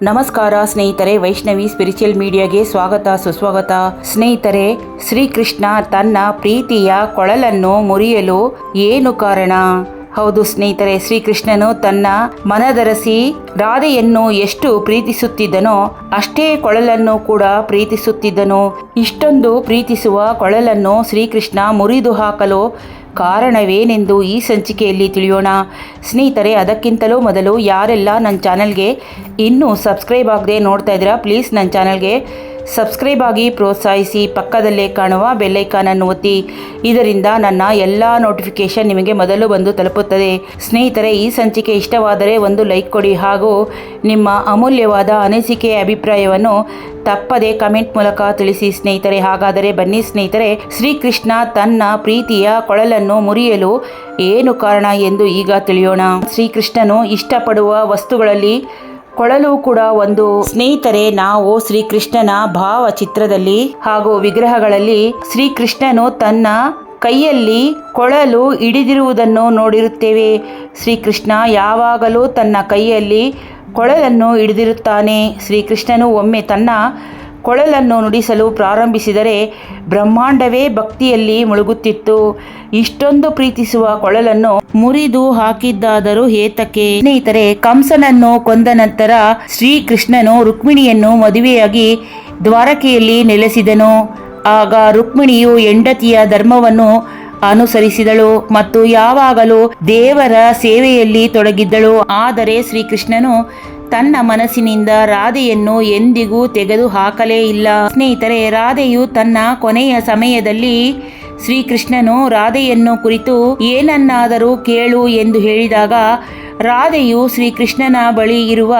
ನಮಸ್ಕಾರ ಸ್ನೇಹಿತರೆ, ವೈಷ್ಣವಿ ಸ್ಪಿರಿಚುವಲ್ ಮೀಡಿಯಾಗೆ ಸ್ವಾಗತ, ಸುಸ್ವಾಗತ. ಸ್ನೇಹಿತರೆ, ಶ್ರೀಕೃಷ್ಣ ತನ್ನ ಪ್ರೀತಿಯ ಕೊಳಲನ್ನು ಮುರಿಯಲು ಏನು ಕಾರಣ? ಹೌದು ಸ್ನೇಹಿತರೆ, ಶ್ರೀಕೃಷ್ಣನು ತನ್ನ ಮನದರಸಿ ರಾಧೆಯನ್ನು ಎಷ್ಟು ಪ್ರೀತಿಸುತ್ತಿದ್ದನೋ ಅಷ್ಟೇ ಕೊಳಲನ್ನು ಕೂಡ ಪ್ರೀತಿಸುತ್ತಿದ್ದನು. ಇಷ್ಟೊಂದು ಪ್ರೀತಿಸುವ ಕೊಳಲನ್ನು ಶ್ರೀಕೃಷ್ಣ ಮುರಿದು ಹಾಕಲು ಕಾರಣವೇನೆಂದು ಈ ಸಂಚಿಕೆಯಲ್ಲಿ ತಿಳಿಯೋಣ. ಸ್ನೇಹಿತರೆ, ಅದಕ್ಕಿಂತಲೂ ಮೊದಲು ಯಾರೆಲ್ಲ ನನ್ನ ಚಾನಲ್ಗೆ ಇನ್ನೂ ಸಬ್ಸ್ಕ್ರೈಬ್ ಆಗದೆ ನೋಡ್ತಾ ಇದ್ದೀರಾ, ಪ್ಲೀಸ್ ನನ್ನ ಚಾನಲ್ಗೆ ಸಬ್ಸ್ಕ್ರೈಬ್ ಆಗಿ ಪ್ರೋತ್ಸಾಹಿಸಿ ಪಕ್ಕದಲ್ಲೇ ಕಾಣುವ ಬೆಲ್ಲೈಕಾನನ್ನು ಒತ್ತಿ. ಇದರಿಂದ ನನ್ನ ಎಲ್ಲ ನೋಟಿಫಿಕೇಷನ್ ನಿಮಗೆ ಮೊದಲು ಬಂದು ತಲುಪುತ್ತದೆ. ಸ್ನೇಹಿತರೆ, ಈ ಸಂಚಿಕೆ ಇಷ್ಟವಾದರೆ ಒಂದು ಲೈಕ್ ಕೊಡಿ ಹಾಗೂ ನಿಮ್ಮ ಅಮೂಲ್ಯವಾದ ಅನಿಸಿಕೆ ಅಭಿಪ್ರಾಯವನ್ನು ತಪ್ಪದೆ ಕಮೆಂಟ್ ಮೂಲಕ ತಿಳಿಸಿ ಸ್ನೇಹಿತರೆ. ಹಾಗಾದರೆ ಬನ್ನಿ ಸ್ನೇಹಿತರೆ, ಶ್ರೀಕೃಷ್ಣ ತನ್ನ ಪ್ರೀತಿಯ ಕೊಳಲನ್ನು ಮುರಿಯಲು ಏನು ಕಾರಣ ಎಂದು ಈಗ ತಿಳಿಯೋಣ. ಶ್ರೀಕೃಷ್ಣನು ಇಷ್ಟಪಡುವ ವಸ್ತುಗಳಲ್ಲಿ ಕೊಳಲು ಕೂಡ ಒಂದು ಸ್ನೇಹಿತರೆ, ನಾವು ಶ್ರೀಕೃಷ್ಣನ ಭಾವಚಿತ್ರದಲ್ಲಿ ಹಾಗೂ ವಿಗ್ರಹಗಳಲ್ಲಿ ಶ್ರೀಕೃಷ್ಣನು ತನ್ನ ಕೈಯಲ್ಲಿ ಕೊಳಲು ಹಿಡಿದಿರುವುದನ್ನು ನೋಡಿರುತ್ತೇವೆ. ಶ್ರೀಕೃಷ್ಣ ಯಾವಾಗಲೂ ತನ್ನ ಕೈಯಲ್ಲಿ ಕೊಳಲನ್ನು ಹಿಡಿದಿರುತ್ತಾನೆ. ಶ್ರೀಕೃಷ್ಣನು ಒಮ್ಮೆ ತನ್ನ ಕೊಳಲನ್ನು ನುಡಿಸಲು ಪ್ರಾರಂಭಿಸಿದರೆ ಬ್ರಹ್ಮಾಂಡವೇ ಭಕ್ತಿಯಲ್ಲಿ ಮುಳುಗುತ್ತಿತ್ತು. ಇಷ್ಟೊಂದು ಪ್ರೀತಿಸುವ ಕೊಳಲನ್ನು ಮುರಿದು ಹಾಕಿದ್ದಾದರೂ ಏತಕ್ಕೆ ಸ್ನೇಹಿತರೆ, ಕಂಸನನ್ನು ಕೊಂದ ನಂತರ ಶ್ರೀಕೃಷ್ಣನು ರುಕ್ಮಿಣಿಯನ್ನು ಮದುವೆಯಾಗಿ ದ್ವಾರಕೆಯಲ್ಲಿ ನೆಲೆಸಿದನು. ಆಗ ರುಕ್ಮಿಣಿಯು ಹೆಂಡತಿಯ ಧರ್ಮವನ್ನು ಅನುಸರಿಸಿದಳು ಮತ್ತು ಯಾವಾಗಲೂ ದೇವರ ಸೇವೆಯಲ್ಲಿ ತೊಡಗಿದ್ದಳು. ಆದರೆ ಶ್ರೀಕೃಷ್ಣನು ತನ್ನ ಮನಸ್ಸಿನಿಂದ ರಾಧೆಯನ್ನು ಎಂದಿಗೂ ತೆಗೆದು ಹಾಕಲೇ ಇಲ್ಲ. ಸ್ನೇಹಿತರೆ, ರಾಧೆಯು ತನ್ನ ಕೊನೆಯ ಸಮಯದಲ್ಲಿ ಶ್ರೀಕೃಷ್ಣನು ರಾಧೆಯನ್ನು ಕುರಿತು ಏನನ್ನಾದರೂ ಕೇಳು ಎಂದು ಹೇಳಿದಾಗ, ರಾಧೆಯು ಶ್ರೀಕೃಷ್ಣನ ಬಳಿ ಇರುವ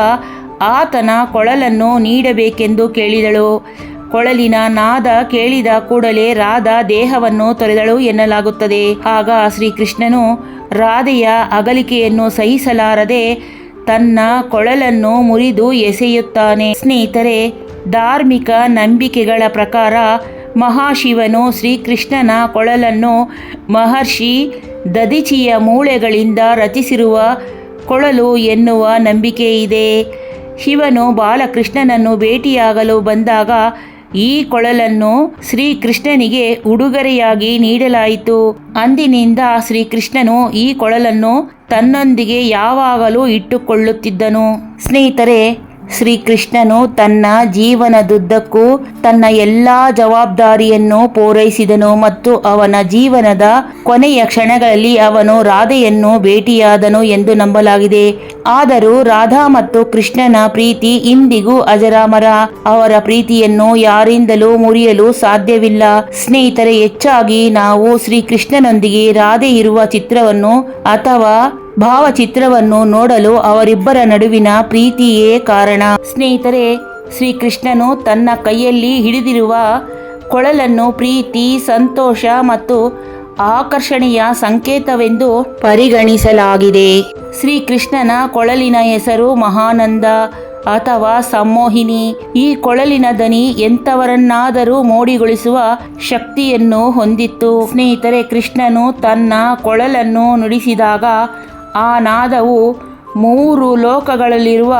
ಆತನ ಕೊಳಲನ್ನು ನೀಡಬೇಕೆಂದು ಕೇಳಿದಳು. ಕೊಳಲಿನ ನಾದ ಕೇಳಿದ ಕೂಡಲೇ ರಾಧಾ ದೇಹವನ್ನು ತೊರೆದಳು ಎನ್ನಲಾಗುತ್ತದೆ. ಆಗ ಶ್ರೀಕೃಷ್ಣನು ರಾಧೆಯ ಅಗಲಿಕೆಯನ್ನು ಸಹಿಸಲಾರದೆ ತನ್ನ ಕೊಳಲನ್ನು ಮುರಿದು ಎಸೆಯುತ್ತಾನೆ. ಸ್ನೇಹಿತರೆ, ಧಾರ್ಮಿಕ ನಂಬಿಕೆಗಳ ಪ್ರಕಾರ ಮಹಾಶಿವನು ಶ್ರೀಕೃಷ್ಣನ ಕೊಳಲನ್ನು ಮಹರ್ಷಿ ದದಿಚಿಯ ಮೂಳೆಗಳಿಂದ ರಚಿಸಿರುವ ಕೊಳಲು ಎನ್ನುವ ನಂಬಿಕೆ ಇದೆ ಶಿವನು ಬಾಲಕೃಷ್ಣನನ್ನು ಭೇಟಿಯಾಗಲು ಬಂದಾಗ ಈ ಕೊಳಲನ್ನು ಶ್ರೀಕೃಷ್ಣನಿಗೆ ಉಡುಗೊರೆಯಾಗಿ ನೀಡಲಾಯಿತು. ಅಂದಿನಿಂದ ಶ್ರೀಕೃಷ್ಣನು ಈ ಕೊಳಲನ್ನು ತನ್ನೊಂದಿಗೆ ಯಾವಾಗಲೂ ಇಟ್ಟುಕೊಳ್ಳುತ್ತಿದ್ದನು. ಸ್ನೇಹಿತರೆ ಶ್ರೀಕೃಷ್ಣನು ತನ್ನ ಜೀವನದುದ್ದಕ್ಕೂ ತನ್ನ ಎಲ್ಲಾ ಜವಾಬ್ದಾರಿಯನ್ನು ಪೂರೈಸಿದನು ಮತ್ತು ಅವನ ಜೀವನದ ಕೊನೆಯ ಕ್ಷಣಗಳಲ್ಲಿ ಅವನು ರಾಧೆಯನ್ನು ಭೇಟಿಯಾದನು ಎಂದು ನಂಬಲಾಗಿದೆ. ಆದರೂ ರಾಧಾ ಮತ್ತು ಕೃಷ್ಣನ ಪ್ರೀತಿ ಇಂದಿಗೂ ಅಜರಾಮರ. ಅವರ ಪ್ರೀತಿಯನ್ನು ಯಾರಿಂದಲೂ ಮುರಿಯಲು ಸಾಧ್ಯವಿಲ್ಲ. ಸ್ನೇಹಿತರೆ, ಹೆಚ್ಚಾಗಿ ನಾವು ಶ್ರೀಕೃಷ್ಣನೊಂದಿಗೆ ರಾಧೆ ಇರುವ ಚಿತ್ರವನ್ನು ಅಥವಾ ಭಾವಚಿತ್ರವನ್ನು ನೋಡಲು ಅವರಿಬ್ಬರ ನಡುವಿನ ಪ್ರೀತಿಯೇ ಕಾರಣ. ಸ್ನೇಹಿತರೆ, ಶ್ರೀಕೃಷ್ಣನು ತನ್ನ ಕೈಯಲ್ಲಿ ಹಿಡಿದಿರುವ ಕೊಳಲನ್ನು ಪ್ರೀತಿ, ಸಂತೋಷ ಮತ್ತು ಆಕರ್ಷಣೆಯ ಸಂಕೇತವೆಂದು ಪರಿಗಣಿಸಲಾಗಿದೆ. ಶ್ರೀಕೃಷ್ಣನ ಕೊಳಲಿನ ಹೆಸರು ಮಹಾನಂದ ಅಥವಾ ಸಮ್ಮೋಹಿನಿ ಈ ಕೊಳಲಿನ ದನಿ ಎಂಥವರನ್ನಾದರೂ ಮೋಡಿಗೊಳಿಸುವ ಶಕ್ತಿಯನ್ನು ಹೊಂದಿತ್ತು. ಸ್ನೇಹಿತರೆ, ಕೃಷ್ಣನು ತನ್ನ ಕೊಳಲನ್ನು ನುಡಿಸಿದಾಗ ಆ ನಾದವು ಮೂರು ಲೋಕಗಳಲ್ಲಿರುವ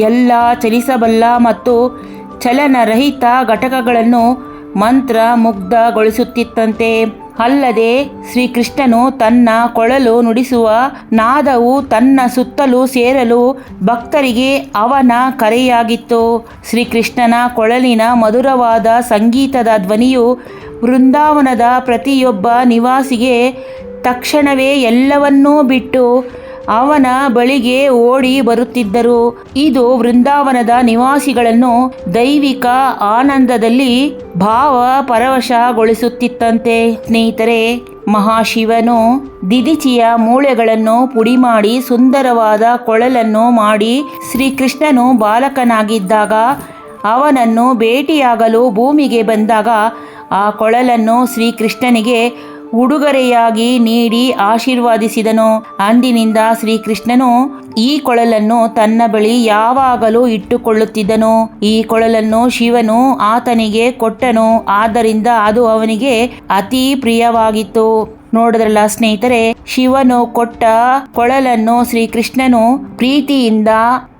ಎಲ್ಲ ಚಲಿಸಬಲ್ಲ ಮತ್ತು ಚಲನರಹಿತ ಘಟಕಗಳನ್ನು ಮಂತ್ರ ಮುಗ್ಧಗೊಳಿಸುತ್ತಿತ್ತಂತೆ ಅಲ್ಲದೆ ಶ್ರೀಕೃಷ್ಣನು ತನ್ನ ಕೊಳಲು ನುಡಿಸುವ ನಾದವು ತನ್ನ ಸುತ್ತಲೂ ಸೇರಲು ಭಕ್ತರಿಗೆ ಅವನ ಕರೆಯಾಗಿತ್ತು. ಶ್ರೀಕೃಷ್ಣನ ಕೊಳಲಿನ ಮಧುರವಾದ ಸಂಗೀತದ ಧ್ವನಿಯು ವೃಂದಾವನದ ಪ್ರತಿಯೊಬ್ಬ ನಿವಾಸಿಗೆ ತಕ್ಷಣವೇ ಎಲ್ಲವನ್ನೂ ಬಿಟ್ಟು ಅವನ ಬಳಿಗೆ ಓಡಿ ಬರುತ್ತಿದ್ದರು. ಇದು ವೃಂದಾವನದ ನಿವಾಸಿಗಳನ್ನು ದೈವಿಕ ಆನಂದದಲ್ಲಿ ಭಾವ ಪರವಶಗೊಳಿಸುತ್ತಿತ್ತಂತೆ ಸ್ನೇಹಿತರೆ, ಮಹಾಶಿವನು ದಿದಿಚಿಯ ಮೂಳೆಗಳನ್ನು ಪುಡಿ ಮಾಡಿ ಸುಂದರವಾದ ಕೊಳಲನ್ನು ಮಾಡಿ ಶ್ರೀಕೃಷ್ಣನು ಬಾಲಕನಾಗಿದ್ದಾಗ ಅವನನ್ನು ಭೇಟಿಯಾಗಲು ಭೂಮಿಗೆ ಬಂದಾಗ ಆ ಕೊಳಲನ್ನು ಶ್ರೀಕೃಷ್ಣನಿಗೆ ಉಡುಗೊರೆಯಾಗಿ ನೀಡಿ ಆಶೀರ್ವಾದಿಸಿದನು. ಅಂದಿನಿಂದ ಶ್ರೀಕೃಷ್ಣನು ಈ ಕೊಳಲನ್ನು ತನ್ನ ಬಳಿ ಯಾವಾಗಲೂ ಇಟ್ಟುಕೊಳ್ಳುತ್ತಿದ್ದನು. ಈ ಕೊಳಲನ್ನು ಶಿವನು ಆತನಿಗೆ ಕೊಟ್ಟನು. ಆದ್ದರಿಂದ ಅದು ಅವನಿಗೆ ಅತಿ ಪ್ರಿಯವಾಗಿತ್ತು. ನೋಡಿದ್ರಲ್ಲ ಸ್ನೇಹಿತರೆ, ಶಿವನು ಕೊಟ್ಟ ಕೊಳಲನ್ನು ಶ್ರೀಕೃಷ್ಣನು ಪ್ರೀತಿಯಿಂದ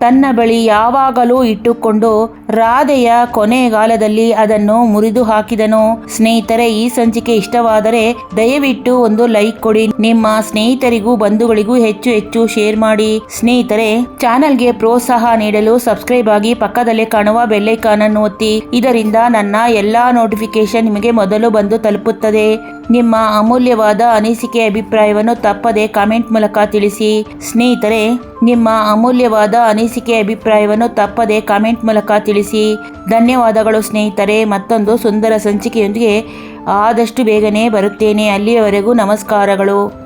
ತನ್ನ ಬಳಿ ಯಾವಾಗಲೂ ಇಟ್ಟುಕೊಂಡು ರಾಧೆಯ ಕೊನೆಗಾಲದಲ್ಲಿ ಅದನ್ನು ಮುರಿದು ಹಾಕಿದನು. ಸ್ನೇಹಿತರೆ, ಈ ಸಂಚಿಕೆ ಇಷ್ಟವಾದರೆ ದಯವಿಟ್ಟು ಒಂದು ಲೈಕ್ ಕೊಡಿ. ನಿಮ್ಮ ಸ್ನೇಹಿತರಿಗೂ ಬಂಧುಗಳಿಗೂ ಹೆಚ್ಚು ಹೆಚ್ಚು ಶೇರ್ ಮಾಡಿ. ಸ್ನೇಹಿತರೆ, ಚಾನೆಲ್ಗೆ ಪ್ರೋತ್ಸಾಹ ನೀಡಲು ಸಬ್ಸ್ಕ್ರೈಬ್ ಆಗಿ ಪಕ್ಕದಲ್ಲೇ ಕಾಣುವ ಬೆಲ್ಲೈಕಾನ್ ಅನ್ನು ಒತ್ತಿ. ಇದರಿಂದ ನನ್ನ ಎಲ್ಲಾ ನೋಟಿಫಿಕೇಶನ್ ನಿಮಗೆ ಮೊದಲು ಬಂದು ತಲುಪುತ್ತದೆ. ನಿಮ್ಮ ಅಮೂಲ್ಯವಾದ ಅನಿಸಿಕೆ ಅಭಿಪ್ರಾಯವನ್ನು ತಪ್ಪದೆ ಕಾಮೆಂಟ್ ಮೂಲಕ ತಿಳಿಸಿ. ಸ್ನೇಹಿತರೆ, ನಿಮ್ಮ ಅಮೂಲ್ಯವಾದ ಅನಿಸಿಕೆ ಅಭಿಪ್ರಾಯವನ್ನು ತಪ್ಪದೆ ಕಾಮೆಂಟ್ ಮೂಲಕ ತಿಳಿಸಿ. ಧನ್ಯವಾದಗಳು ಸ್ನೇಹಿತರೆ. ಮತ್ತೊಂದು ಸುಂದರ ಸಂಚಿಕೆಯೊಂದಿಗೆ ಆದಷ್ಟು ಬೇಗನೆ ಬರುತ್ತೇನೆ. ಅಲ್ಲಿಯವರೆಗೂ ನಮಸ್ಕಾರಗಳು.